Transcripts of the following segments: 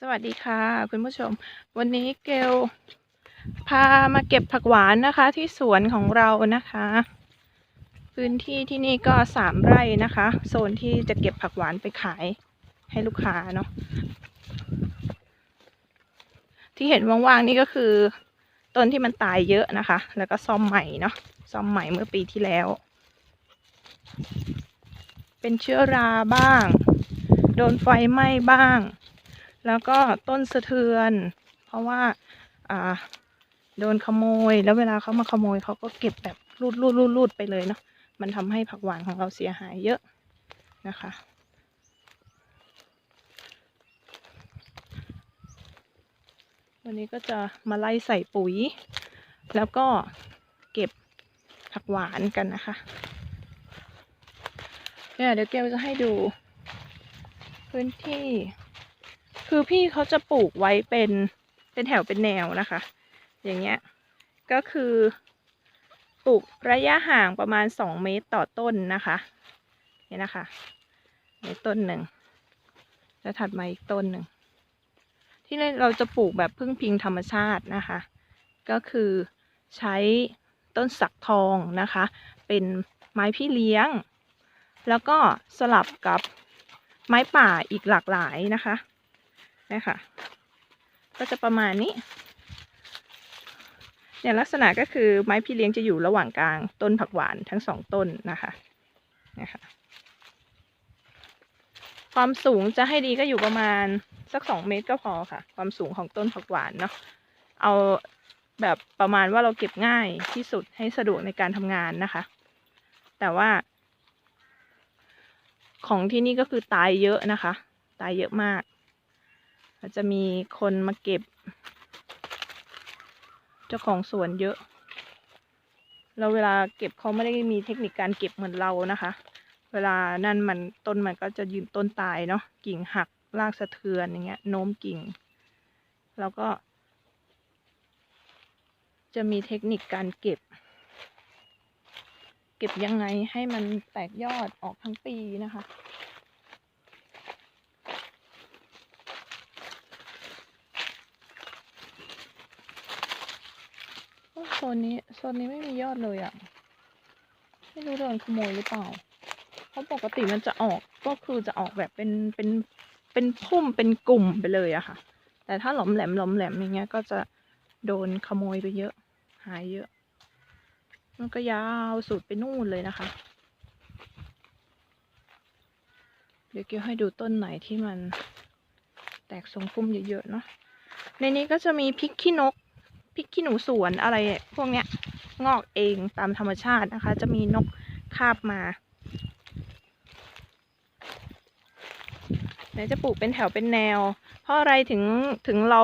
สวัสดีค่ะ คุณผู้ชม วันนี้เกลพามาเก็บผักหวานนะคะ ที่สวนของเรานะคะ พื้นที่ที่นี่ก็สามไร่นะคะ โซนที่จะเก็บผักหวานไปขายให้ลูกค้าเนาะที่เห็นว่างๆนี่ก็คือ ต้นที่มันตายเยอะนะคะ แล้วก็ซ่อมใหม่เนาะซ่อมใหม่เมื่อปีที่แล้ว เป็นเชื้อราบ้าง โดนไฟไหม้บ้าง แล้วก็ต้นสะเทือน เพราะว่าอ่าโดนขโมย แล้วเวลาเขามาขโมยเขาก็เก็บแบบรูดรูดรูดรูดไปเลยเนาะมันทำให้ผักหวานของเราเสียหายเยอะนะคะ วันนี้ก็จะมาไล่ใส่ปุ๋ย แล้วก็เก็บผักหวานกันนะคะเนี่ยเดี๋ยวเกลจะให้ดูพื้นที่ คือพี่เขาจะปลูกไว้เป็นเป็นแถวเป็นแนวนะคะ อย่างเงี้ย ก็คือปลูกระยะห่างประมาณสองเมตรต่อต้นนะคะเนี่นะคะในต้นหนึ่งแล้วถัดมาอีกต้นหนึ่งที่นี่เราจะปลูกแบบพึ่งพิงธรรมชาตินะคะ ก็คือใช้ต้นสักทองนะคะ เป็นไม้พี่เลี้ยง แล้วก็สลับกับไม้ป่าอีกหลากหลายนะคะ นี่ค่ะ ก็จะประมาณนี้ เนี่ยลักษณะก็คือไม้พี่เลี้ยงจะอยู่ระหว่างกลางต้นผักหวานทั้งสองต้นนะคะนะคะความสูงจะให้ดีก็อยู่ประมาณสักสองเมตรก็พอค่ะ ความสูงของต้นผักหวานเนาะ เอาแบบประมาณว่าเราเก็บง่ายที่สุดให้สะดวกในการทำงานนะคะ แต่ว่า ของที่นี่ก็คือตายเยอะนะคะ ตายเยอะมากาจจะมีคนมาเก็บ เจ้าของสวนเยอะ แล้วเวลาเก็บเขาไม่ได้มีเทคนิคการเก็บเหมือนเรานะคะ เวลานั่นมันต้นมันก็จะยืนต้นตายเนาะกิ่งหักรากสะเทือนอย่างเงี้ยโน้มกิ่ง แล้วก็ จะมีเทคนิคการเก็บ เก็บยังไงให้มันแตกยอดออกทั้งปีนะคะ โอ้โซ นนี้โซนนี้ไม่มียอดเลยอะ่ะ ไม่รู้โดนขโมยหรือเปล่า เพราะปกติมันจะออกก็คือจะออกแบบเป็นเป็นเป็นพุ่มเป็นกลุ่มไปเลยอะค่ะ แต่ถ้าหลอมแหลมหลอมแหลมอย่างเงี้ย ก็จะโดนขโมยไปเยอะ หายเยอะ มันก็ยาวสุดไปนู่นเลยนะคะ เดี๋ยวเกี่ยวให้ดูต้นไหนที่มันแตกทรงพุ่มเยอะๆเนาะในนี้ก็จะมีพริกขี้นก พริกขี้หนูสวนอะไรพวกเนี้ย งอกเองตามธรรมชาตินะคะ จะมีนกคาบมาไหนจะปลูกเป็นแถวเป็นแนว เพราะอะไรถึงถึงเรา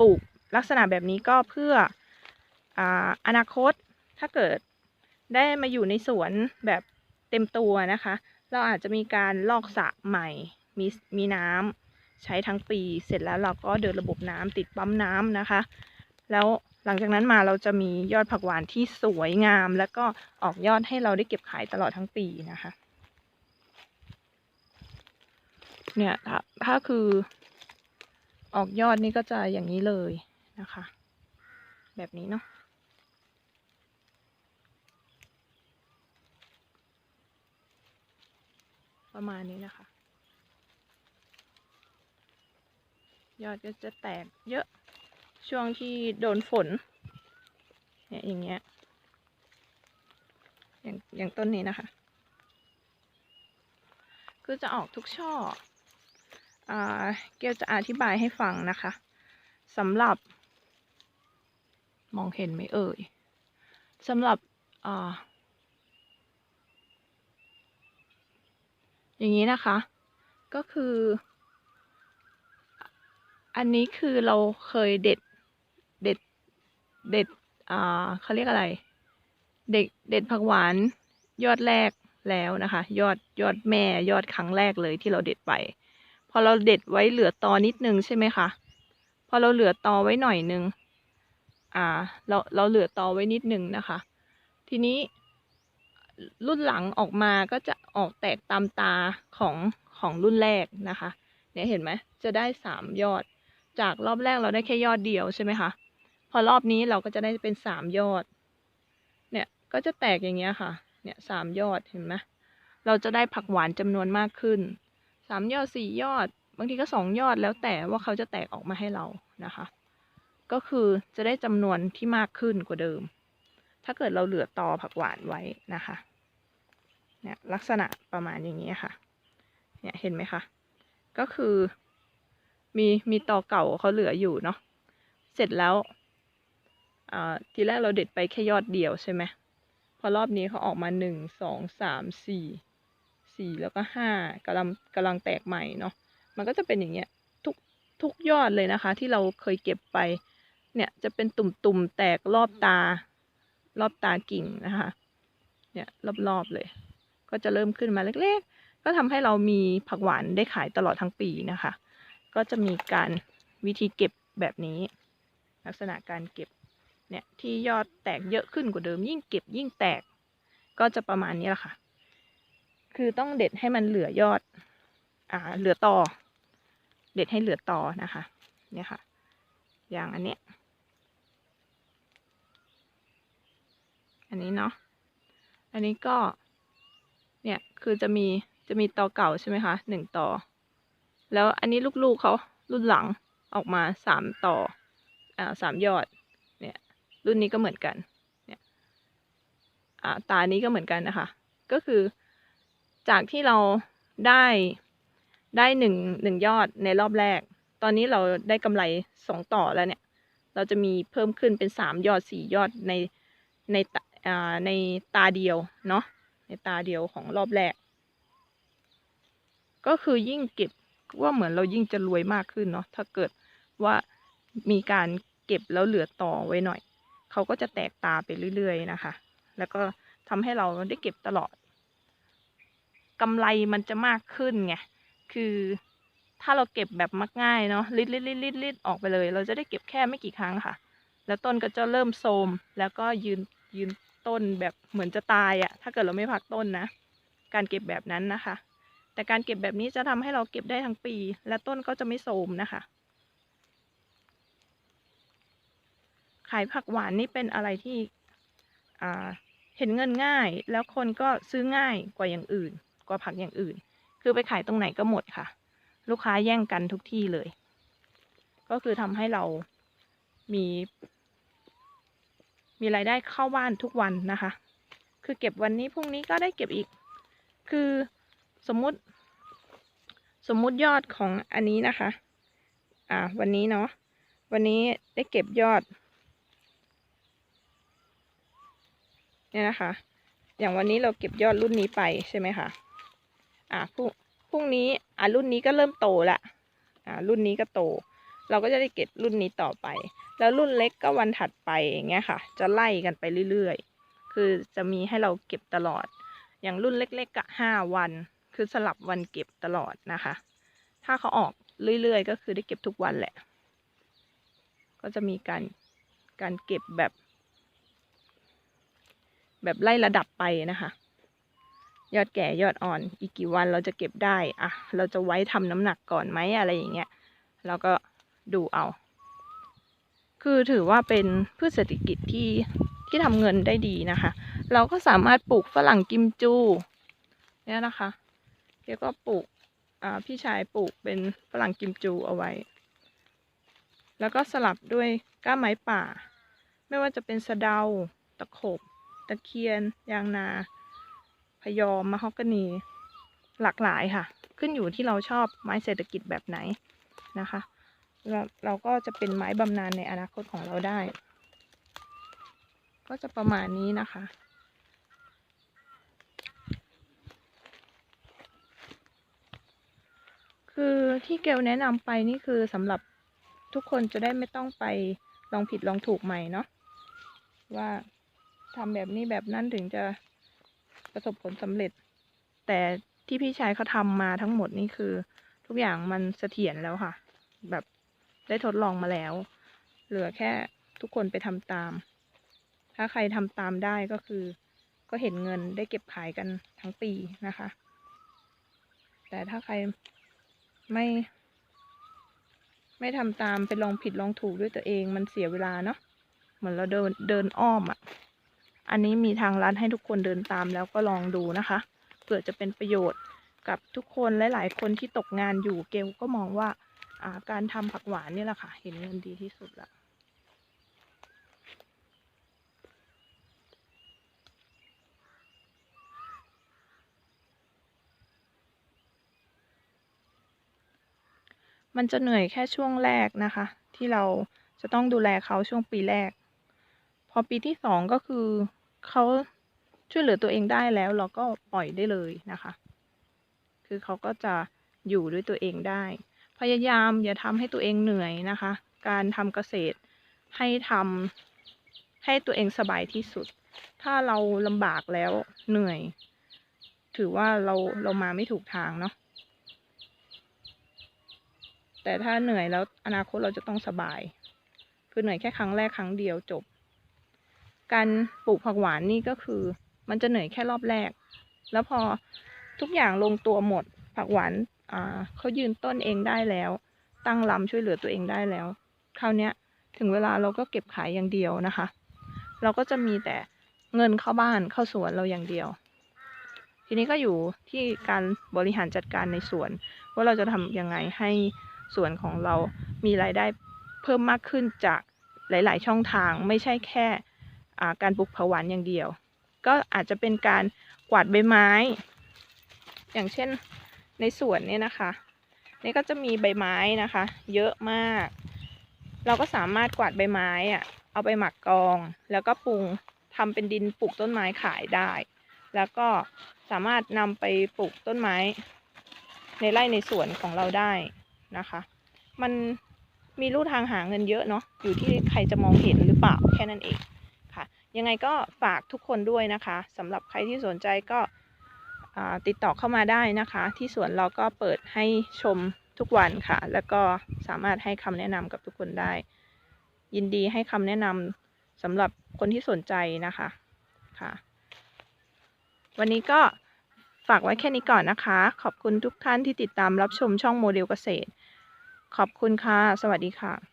ปลูกลักษณะแบบนี้ก็เพื่ออาอนาคตถ้าเกิดได้มาอยู่ในสวนแบบเต็มตัวนะคะ เราอาจจะมีการลอกสระใหม่มีมีน้ำใช้ทั้งปีเสร็จแล้วเราก็เดินระบบน้ำติดปั๊มน้ำนะคะ แล้วหลังจากนั้นมาเราจะมียอดผักหวานที่สวยงาม แล้วก็ออกยอดให้เราได้เก็บขายตลอดทั้งปีนะคะ เนี่ยถ้าถ้าคือออกยอดนี่ก็จะอย่างนี้เลยนะคะ แบบนี้เนาะประมาณนี้นะคะ ยอดก็จะแตกเยอะ ช่วงที่โดนฝน เนี่ยอย่างเงี้ย อย่างอย่างต้นนี้นะคะ คือจะออกทุกช่ออ่าเกลจะอธิบายให้ฟังนะคะสำหรับ มองเห็นไหมเอ่ยสำหรับอ่าอย่างนี้นะคะ ก็คือ อันนี้คือเราเคยเด็ด เด็ดอ่าเขาเรียกอะไร เด็ดเด็ดผักหวานยอดแรกแล้วนะคะ ยอดยอดแม่ยอดครั้งแรกเลยที่เราเด็ดไป พอเราเด็ดไว้เหลือตอนิดนึงใช่ไหมคะพอเราเหลือตอไว้หน่อยนึงอ่า เราเราเหลือตอไว้นิดนึงนะคะ ทีนี้รุ่นหลังออกมาก็จะออกแตกตามตาของของรุ่นแรกนะคะ เนี่ยเห็นไหมจะได้สามยอด จากรอบแรกเราได้แค่ยอดเดียวใช่ไหมคะ พอรอบนี้เราก็จะได้เป็นสามยอด เนี่ยก็จะแตกอย่างเงี้ยค่ะ เนี่ยสามยอดเห็นไหมเราจะได้ผักหวานจำนวนมากขึ้นสามยอดสี่ยอด บางทีก็สองยอดแล้วแต่ว่าเขาจะแตกออกมาให้เรานะคะ ก็คือจะได้จำนวนที่มากขึ้นกว่าเดิม ถ้าเกิดเราเหลือตอผักหวานไว้นะคะเนี่ยลักษณะประมาณอย่างนี้ค่ะ เนี่ยเห็นไหมคะ ก็คือมีมีตอเก่าเขาเหลืออยู่เนาะ เสร็จแล้ว ทีแรกเราเด็ดไปแค่ยอดเดียวใช่ไหมพอรอบนี้เขาออกมาหนึ่งสองสามสี่สี่แล้วก็ห้ากำลังกำลังแตกใหม่เนาะมันก็จะเป็นอย่างเงี้ยทุกทุกยอดเลยนะคะ ที่เราเคยเก็บไป เนี่ยจะเป็นตุ่มๆแตกรอบตา รอบตากิ่งนะคะ เนี่ยรอบๆเลย ก็จะเริ่มขึ้นมาเล็กๆ ก็ทำให้เรามีผักหวานได้ขายตลอดทั้งปีนะคะ ก็จะมีการวิธีเก็บแบบนี้ ลักษณะการเก็บ เนี่ยที่ยอดแตกเยอะขึ้นกว่าเดิม ยิ่งเก็บยิ่งแตก ก็จะประมาณนี้แหละค่ะ คือต้องเด็ดให้มันเหลือยอด อ่า เหลือตอเด็ดให้เหลือตอนะคะ เนี่ยค่ะ อย่างอันเนี้ย อันนี้เนาะ อันนี้ก็ เนี่ย คือจะมีจะมีตอเก่าใช่ไหมคะหนึ่งตอแล้วอันนี้ลูกๆเขารุ่นหลังออกมาสามต่ออ่าสามยอด รุ่นนี้ก็เหมือนกันเนี่ยอ่าตานี้ก็เหมือนกันนะคะ ก็คือจากที่เราได้ได้หนึ่งหนึ่งยอดในรอบแรก ตอนนี้เราได้กำไรสองต่อแล้วเนี่ย เราจะมีเพิ่มขึ้นเป็นสามยอดสี่ยอดในในตาอ่าในตาเดียวเนาะในตาเดียวของรอบแรก ก็คือยิ่งเก็บว่าเหมือนเรายิ่งจะรวยมากขึ้นเนาะถ้าเกิดว่ามีการเก็บแล้วเหลือต่อไว้หน่อย เขาก็จะแตกตาไปเรื่อยๆนะคะ แล้วก็ทำให้เราได้เก็บตลอดกำไรมันจะมากขึ้นไง คือถ้าเราเก็บแบบมักง่ายเนาะลิดลิดลิดลิดลิดออกไปเลย เราจะได้เก็บแค่ไม่กี่ครั้งค่ะ แล้วต้นก็จะเริ่มโทมแล้วก็ยืนยืนต้นแบบเหมือนจะตายอะ่ะถ้าเกิดเราไม่พักต้นนะ การเก็บแบบนั้นนะคะ แต่การเก็บแบบนี้จะทำให้เราเก็บได้ทั้งปี และต้นก็จะไม่โทมนะคะ ขายผักหวานนี่เป็นอะไรที่เห็นเงินง่าย แล้วคนก็ซื้อง่ายกว่าอย่างอื่น กว่าผักอย่างอื่น คือไปขายตรงไหนก็หมดค่ะ ลูกค้าแย่งกันทุกที่เลย ก็คือทำให้เรามี มีรายได้เข้าบ้านทุกวันนะคะ คือเก็บวันนี้พรุ่งนี้ก็ได้เก็บอีก คือสมมุติ สมมุติยอดของอันนี้นะคะ อ่า วันนี้เนาะวันนี้ได้เก็บยอด เนี่ยนะคะ อย่างวันนี้เราเก็บยอดรุ่นนี้ไปใช่ไหมคะอ่าพรุ่งพรุ่งนี้อ่ารุ่นนี้ก็เริ่มโตละอ่ารุ่นนี้ก็โต เราก็จะได้เก็บรุ่นนี้ต่อไป แล้วรุ่นเล็กก็วันถัดไปอย่างเงี้ยค่ะ จะไล่กันไปเรื่อยๆ คือจะมีให้เราเก็บตลอด อย่างรุ่นเล็กๆก็ห้าวัน คือสลับวันเก็บตลอดนะคะ ถ้าเขาออกเรื่อยๆ ก็คือได้เก็บทุกวันแหละ ก็จะมีการการเก็บแบบ แบบไล่ระดับไปนะคะ ยอดแก่ยอดอ่อน อีกกี่วันเราจะเก็บได้อะเราจะไว้ทำน้ำหนักก่อนไหมอะไรอย่างเงี้ยเราก็ดูเอา คือถือว่าเป็นพืชเศรษฐกิจที่ที่ทำเงินได้ดีนะคะ เราก็สามารถปลูกฝรั่งกิมจูเนี่ยนะคะเดี๋ยวก็ปลูกอ่าพี่ชายปลูกเป็นฝรั่งกิมจูเอาไว้ แล้วก็สลับด้วยก้าไม้ป่า ไม่ว่าจะเป็นสะเดาตะขบะเคียน ยางนา พยอมมะฮอกกานี หลากหลายค่ะ ขึ้นอยู่ที่เราชอบไม้เศรษฐกิจแบบไหนนะคะเราเราก็จะเป็นไม้บำนาญในอนาคตของเราได้ ก็จะประมาณนี้นะคะ คือที่เกลแนะนำไปนี่คือสำหรับทุกคนจะได้ไม่ต้องไปลองผิดลองถูกใหม่เนาะว่า ทำแบบนี้แบบนั้นถึงจะประสบผลสำเร็จ แต่ที่พี่ชายเขาทำมาทั้งหมดนี่คือ ทุกอย่างมันเสถียรแล้วค่ะ แบบได้ทดลองมาแล้ว เหลือแค่ทุกคนไปทำตาม ถ้าใครทำตามได้ก็คือ ก็เห็นเงินได้เก็บขายกันทั้งปีนะคะ แต่ถ้าใครไม่ไม่ทำตามไปลองผิดลองถูกด้วยตัวเองมันเสียเวลาเนาะเหมือนเราเดินเดินอ้อมอะ่ะ อันนี้มีทางลัดให้ทุกคนเดินตามแล้วก็ลองดูนะคะ เผื่อจะเป็นประโยชน์กับทุกคนลหลายคนที่ตกงานอยู่เกลก็มองว่าาการทำผักหวานนี่แหละค่ะ เห็นเงินดีที่สุดละมันจะเหนื่อยแค่ช่วงแรกนะคะ ที่เราจะต้องดูแลเขาช่วงปีแรก พอปีที่สองก็คือเขาช่วยเหลือตัวเองได้แล้ว เราก็ปล่อยได้เลยนะคะ คือเขาก็จะอยู่ด้วยตัวเองได้ พยายามอย่าทำให้ตัวเองเหนื่อยนะคะ การทำเกษตรให้ทำให้ตัวเองสบายที่สุด ถ้าเราลำบากแล้วเหนื่อย ถือว่าเราเรามาไม่ถูกทางเนาะแต่ถ้าเหนื่อยแล้วอนาคตเราจะต้องสบาย คือเหนื่อยแค่ครั้งแรกครั้งเดียวจบ การปลูกผักหวานนี่ก็คือ มันจะเหนื่อยแค่รอบแรก แล้วพอทุกอย่างลงตัวหมด ผักหวานอ่าเขายืนต้นเองได้แล้ว ตั้งลำช่วยเหลือตัวเองได้แล้ว คราวเนี้ยถึงเวลาเราก็เก็บขายอย่างเดียวนะคะ เราก็จะมีแต่เงินเข้าบ้านเข้าสวนเราอย่างเดียว ทีนี้ก็อยู่ที่การบริหารจัดการในสวน ว่าเราจะทำยังไงให้สวนของเรามีรายได้เพิ่มมากขึ้นจากหลาย ๆ ช่องทางไม่ใช่แค่ การปลูกผักหวานอย่างเดียว ก็อาจจะเป็นการกวาดใบไม้ อย่างเช่นในสวนเนี่ยนะคะ นี่ก็จะมีใบไม้นะคะ เยอะมาก เราก็สามารถกวาดใบไม้อะเอาไปหมักกอง แล้วก็ปรุงทำเป็นดินปลูกต้นไม้ขายได้ แล้วก็สามารถนำไปปลูกต้นไม้ ในไร่ในสวนของเราได้นะคะ มันมีลู่ทางหาเงินเยอะเนาะอยู่ที่ใครจะมองเห็นหรือเปล่าแค่นั้นเอง ยังไงก็ฝากทุกคนด้วยนะคะสำหรับใครที่สนใจก็ติดต่อเข้ามาได้นะคะ ที่สวนเราก็เปิดให้ชมทุกวันค่ะ แล้วก็สามารถให้คำแนะนำกับทุกคนได้ ยินดีให้คำแนะนำสำหรับคนที่สนใจนะคะค่ะ วันนี้ก็ฝากไว้แค่นี้ก่อนนะคะ ขอบคุณทุกท่านที่ติดตามรับชมช่องโมเดลเกษตร ขอบคุณค่ะ สวัสดีค่ะ